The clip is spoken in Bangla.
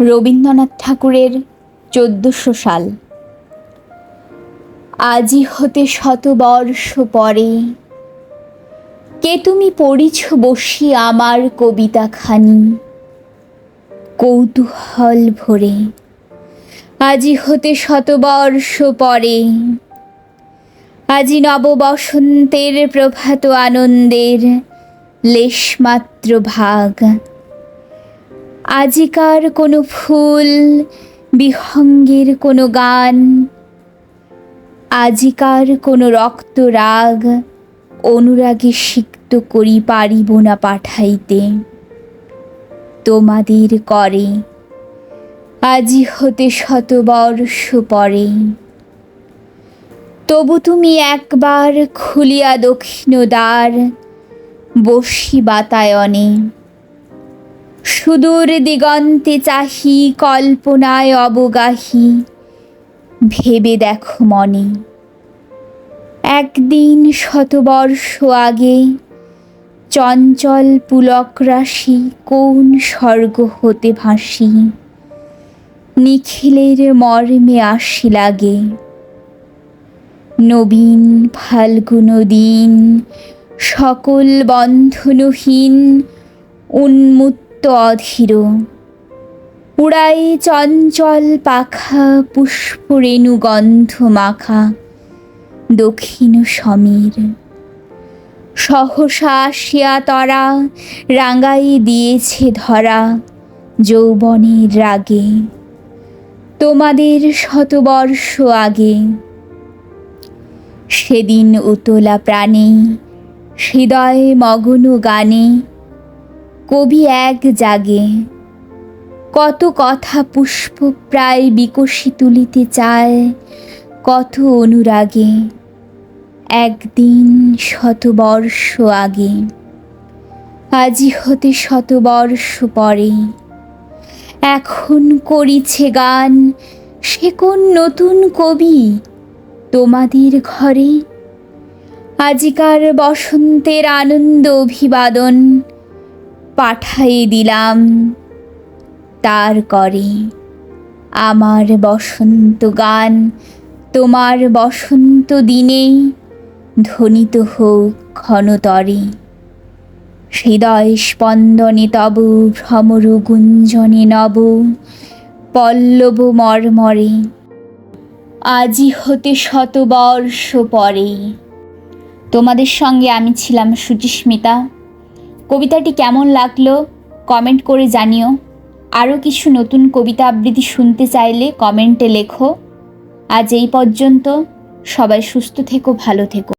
রবীন্দ্রনাথ ঠাকুরের চোদ্দশো সাল। আজি হতে শতবর্ষ পরে, কে তুমি পড়িছ বসি আমার কবিতাখানি? কৌতূহল ভরে, আজি হতে শতবর্ষ পরে, আজি নব বসন্তের প্রভাত আনন্দের লেশমাত্র ভাগ। আজিকার কোনো ফুল, বিহঙ্গের কোনো গান, আজিকার কোনো রক্ত রাগ, অনুরাগে সিক্ত করি পারিব না পাঠাইতে। তোমাদের করে, আজি হতে শতবর্ষ পরে। তবু তুমি একবার খুলিয়া দক্ষিণ দ্বার বসি বাতায়নে সুদূর দিগন্তে চাহি, কল্পনায় অবগাহী। ভেবে দেখো মনে, একদিন শতবর্ষ আগে চঞ্চল পুলক রাশি কোন স্বর্গ হতে ভাসি? নিখিলের মর্মে আসি লাগে। নবীন ফাল্গুন দিন, সকল বন্ধনহীন, উন্মুক্ত অধীর উড়াই চঞ্চল পাখা, পুষ্পরেণু গন্ধ মাখা, দক্ষিণ সমীর। সহসা আসিয়া তরা রাঙাই দিয়েছে ধরা যৌবনের রাগে। তোমাদের শতবর্ষ আগে সেদিন উতলা প্রাণে, হৃদয় মগন গানে কবি এক জাগে। কত কথা পুষ্প প্রায় বিকশি তুলিতে চায়, কত অনুরাগে। একদিন শতবর্ষ আগে, আজি হতে শতবর্ষ পরে, এখন করিছে গান সে কোন নতুন কবি তোমাদের ঘরে? আজিকার বসন্তের আনন্দ অভিবাদন পাঠাইয়ে দিলাম। তার করে আমার বসন্ত গান, তোমার বসন্ত দিনে ধ্বনিত হোক ক্ষণতরে। হৃদয় স্পন্দনে তব ভ্রমর গুঞ্জনে নব, পল্লব মর্মরে। আজি হতে শতবর্ষ পরে। তোমাদের সঙ্গে আমি ছিলাম সুচিস্মিতা। কবিতাটি কেমন লাগল কমেন্ট করে জানিও। আরও কিছু নতুন কবিতা আবৃত্তি শুনতে চাইলে কমেন্টে লেখো। আজ এই পর্যন্ত সবাই সুস্থ থেকো, ভালো থেকো।